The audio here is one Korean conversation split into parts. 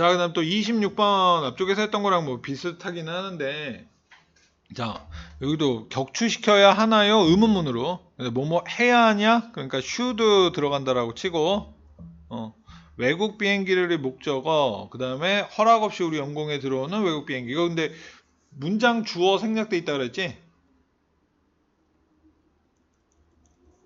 자, 그 다음 또 26번 앞쪽에서 했던 거랑 뭐 비슷하기는 하는데 자, 여기도 격추시켜야 하나요? 의문문으로. 뭐뭐 해야 하냐? 그러니까 should 들어간다라고 치고 어, 외국 비행기를 목적어 그 다음에 허락 없이 우리 영공에 들어오는 외국 비행기. 이거 근데 문장 주어 생략돼 있다 그랬지?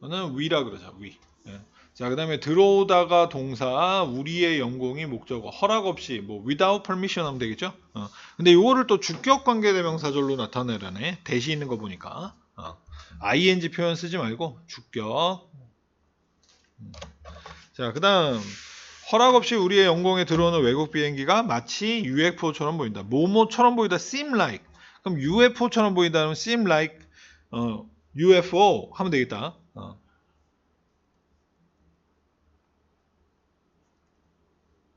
저는 위라 그러자. 위. 예. 자, 그 다음에 들어오다가 동사 우리의 영공이 목적어 허락 없이 뭐 without permission 하면 되겠죠? 어. 근데 요거를 또 주격 관계 대명사절로 나타내라네. 대시 있는 거 보니까. 어. ing 표현 쓰지 말고 주격. 음. 자, 그 다음 허락 없이 우리의 영공에 들어오는 외국 비행기가 마치 UFO처럼 보인다. 모모처럼 보이다. seem like. 그럼 UFO처럼 보인다면 seem like 어, UFO 하면 되겠다. 어.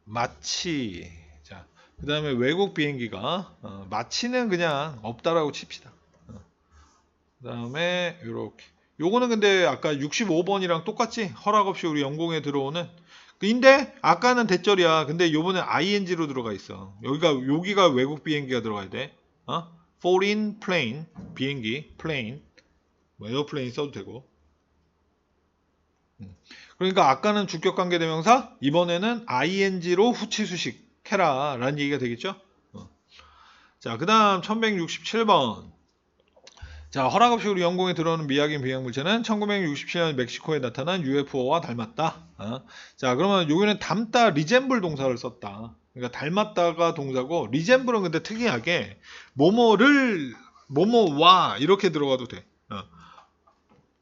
마치 자 그 다음에 외국 비행기가 어, 마치는 그냥 없다라고 칩시다. 어. 그 다음에 요렇게 요거는 근데 아까 65번이랑 똑같지 허락 없이 우리 영공에 들어오는 근데 아까는 대절이야. 근데 요번에 ing로 들어가 있어. 여기가 여기가 외국 비행기가 들어가야 돼. 어? foreign plane 비행기 plane 뭐 에어플레인 써도 되고. 음. 그러니까 아까는 주격 관계 대명사 이번에는 ing로 후치 수식 해라라는 얘기가 되겠죠. 어. 자, 그다음 1167번. 자, 허락 없이 우리 영공에 들어오는 미확인 비행물체는 1967년 멕시코에 나타난 UFO와 닮았다. 어. 자, 그러면 여기는 닮다 리젠블 동사를 썼다. 그러니까 닮았다가 동사고 리젠블은 근데 특이하게 뭐뭐를 뭐뭐와 이렇게 들어가도 돼. 어.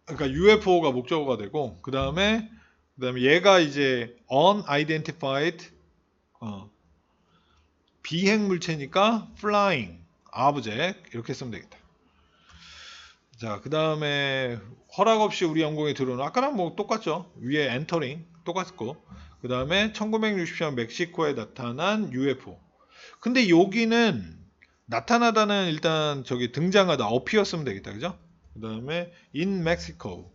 그러니까 UFO가 목적어가 되고 그 다음에 그 다음에 얘가 이제 unidentified 어, 비행 물체니까 flying object 이렇게 쓰면 되겠다. 자, 그 다음에 허락 없이 우리 영공에 들어오는 아까랑 뭐 똑같죠. 위에 entering 똑같고 그 다음에 1960년 멕시코에 나타난 UFO. 근데 여기는 나타나다는 일단 저기 등장하다 쓰면 되겠다, 그죠? 그 다음에 in Mexico.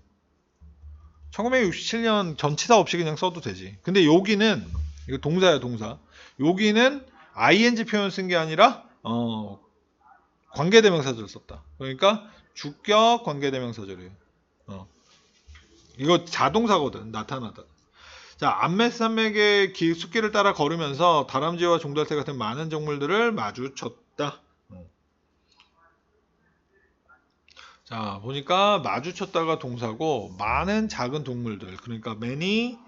1967년 전치사 없이 그냥 써도 되지. 근데 여기는 이거 동사야 동사. 여기는 ing 표현 쓴 게 아니라 어, 관계대명사절 썼다. 그러니까 주격 관계대명사절이에요. 어. 이거 자동사거든. 나타나다. 자, 암메산맥의 길 숲길을 따라 걸으면서 다람쥐와 종달새 같은 많은 동물들을 마주쳤다. 자, 보니까 마주쳤다가 동사고 많은 작은 동물들. 그러니까 many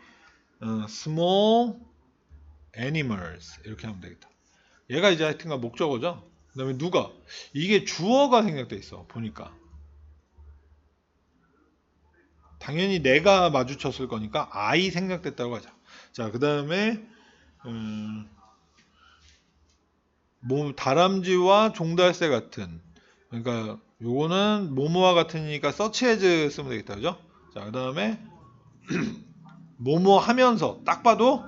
어, small animals 이렇게 하면 되겠다. 얘가 이제 하여튼간 목적어죠. 그 다음에 누가 이게 주어가 생략돼 있어. 보니까 당연히 내가 마주쳤을 거니까 I 생략됐다고 하자. 자, 그 다음에 음, 뭐 다람쥐와 종달새 같은 그러니까 요거는 모모와 같으니까 서치 해즈 쓰면 되겠다. 그죠? 자, 그 다음에 모모 하면서 딱 봐도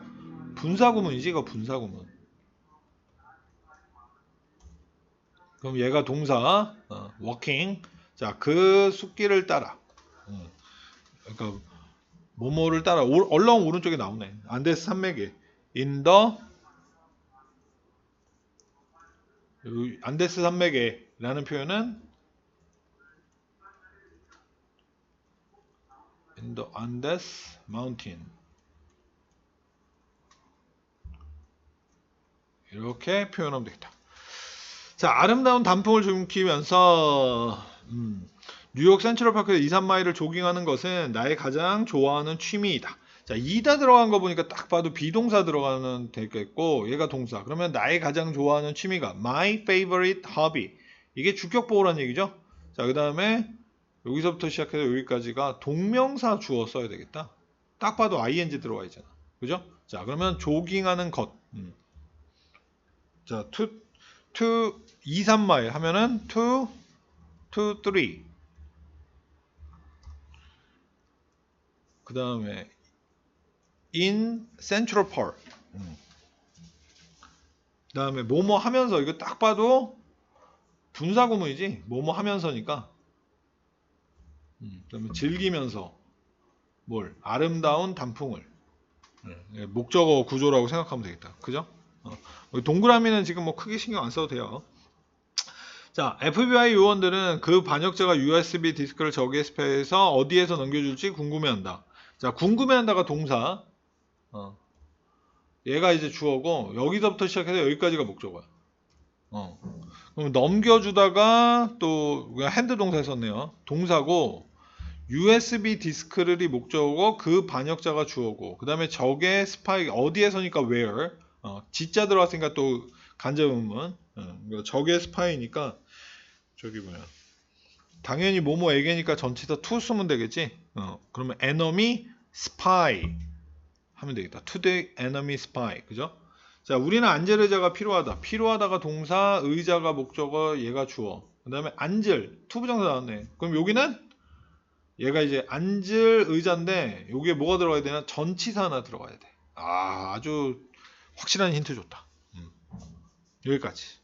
분사구문이지 이거 분사구문. 그럼 얘가 동사 어, walking 자그 숲길을 따라 어, 그러니까 모모를 따라 오, 얼렁 오른쪽에 나오네 안데스 산맥에 the 여기 안데스 산맥에 라는 표현은 in the Andes mountain 이렇게 표현하면 되겠다. 자, 아름다운 단풍을 숨기면서 음, 뉴욕 센트럴 파크에 2, 3마일을 조깅하는 것은 나의 가장 좋아하는 취미이다. 자, 이다 들어간 거 보니까 딱 봐도 비동사 들어가는 되겠고 얘가 동사. 그러면 나의 가장 좋아하는 취미가 my favorite hobby. 이게 주격 보호란 얘기죠. 자, 그다음에 여기서부터 시작해서 여기까지가 동명사 주어 써야 되겠다. 딱 봐도 ing 들어가 있잖아. 그죠? 자, 그러면 조깅하는 것. 음. 자, to, to 2, 3마일 하면은 to, to 3. 그 다음에 in Central Park. 음. 그 다음에 뭐뭐 하면서 이거 딱 봐도 분사구문이지. 뭐뭐 하면서니까. 음, 그다음에 즐기면서 뭘 아름다운 단풍을 예, 목적어 구조라고 생각하면 되겠다. 그죠? 어. 동그라미는 지금 뭐 크게 신경 안 써도 돼요. 자, FBI 요원들은 그 반역자가 USB 디스크를 저기에 스페에서 어디에서 넘겨줄지 궁금해한다. 자, 궁금해한다가 동사. 어. 얘가 이제 주어고 여기서부터 시작해서 여기까지가 목적어야. 어. 그럼 넘겨주다가 또 그냥 핸드 동사 썼네요. 동사고 USB 디스크를 이 목적어고 그 반역자가 주어고 그 다음에 적의 스파이 어디에서니까 where 어, 지자 들어갔으니까 또 간접 의문 어, 그러니까 적의 스파이니까 저기 뭐야 당연히 뭐뭐에게니까 전치사 to 쓰면 되겠지 어, 그러면 enemy spy 하면 되겠다. To the enemy spy. 그죠? 자 우리는 앉을 의자가 필요하다. 필요하다가 동사 의자가 목적어 얘가 주어. 그 다음에 앉을 투부정사 나왔네. 그럼 여기는 얘가 이제 앉을 의자인데 여기에 뭐가 들어가야 되나 전치사 하나 들어가야 돼. 아, 아주 확실한 힌트 줬다. 음. 여기까지.